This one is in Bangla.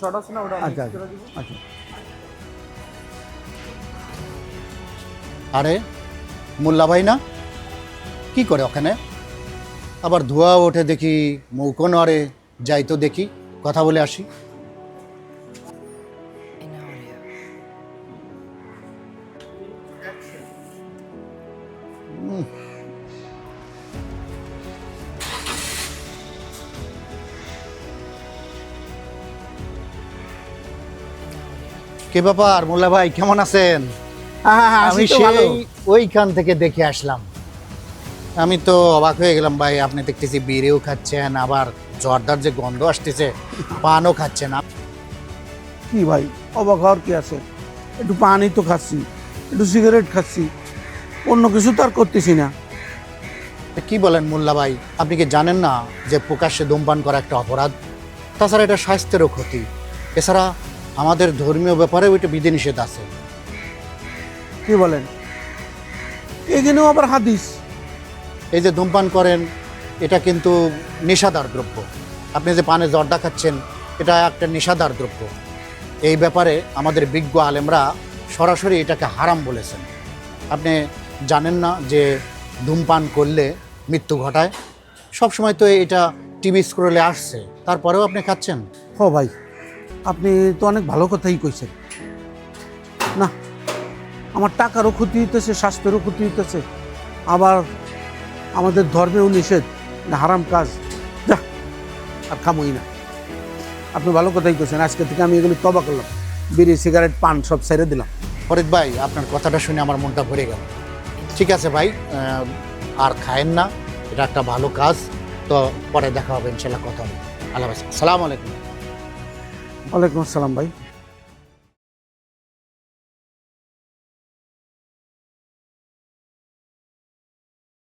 শর্ট আছে না ওটা আচ্ছা। আচ্ছা। আরে মোল্লা ভাই না? কি করে ওখানে? আবার ধোয়া ওঠে দেখি মৌকো নড়ে যাই তো দেখি কথা বলে আসি। in কে ব্যাপার মোল্লা ভাই কেমন আছেন? হ্যাঁ হ্যাঁ আমি সেই ওইখান থেকে দেখে আসলাম। আমি তো অবাক হয়ে গেলাম ভাই আপনি দেখতেছি বিড়িও খাচ্ছেন আবার জর্দার যে গন্ধ আসতেছে পানও খাচ্ছেন। কি ভাই অবাক হওয়ার কি আছে? একটু পানি তো খাচ্ছি একটু সিগারেট খাচ্ছি অন্য কিছু তো আর করতেছি না। কি বলেন মোল্লা ভাই আপনি কি জানেন না যে প্রকাশ্যে ধূমপান করা একটা অপরাধ? তাছাড়া এটা স্বাস্থ্যেরও ক্ষতি। এছাড়া আমাদের ধর্মীয় ব্যাপারে ওইটা বিধিনিষেধ আছে। কি বলেন? এখানেও আবার হাদিস। এই যে ধূমপান করেন এটা কিন্তু নেশাদার দ্রব্য। আপনি যে পানে জর্দা খাচ্ছেন এটা একটা নেশাদার দ্রব্য। এই ব্যাপারে আমাদের বিজ্ঞ আলেমরা সরাসরি এটাকে হারাম বলেছেন। আপনি জানেন না যে ধূমপান করলে মৃত্যু ঘটায়? সব সময় তো এটা টিভি স্ক্রোলে আসছে। তারপরেও আপনি খাচ্ছেন? হ ভাই। আপনি তো অনেক ভালো কথাই কইছেন। না, আমার টাকারও ক্ষতি হইতেছে, স্বাস্থ্যেরও ক্ষতি হইতেছে। আবার আমাদের ধর্মেও নিষেধ হারাম কাজ। যা, আর খামই না। আপনি ভালো কথাই কইছেন, আজকে থেকে আমি এগুলি তবা করলাম। বিড়ি, সিগারেট, পান সব ছেড়ে দিলাম। ফরিদ ভাই, আপনার কথাটা শুনে আমার মনটা ভরে গেল। ঠিক আছে ভাই আর খায়েন না, এটা একটা ভালো কাজ। তো পরে দেখা হবে ইনশাল্লাহ কথা হবে। আল্লাহ। আসসালামু আলাইকুম। ওয়ালাইকুম আসসালাম ভাই।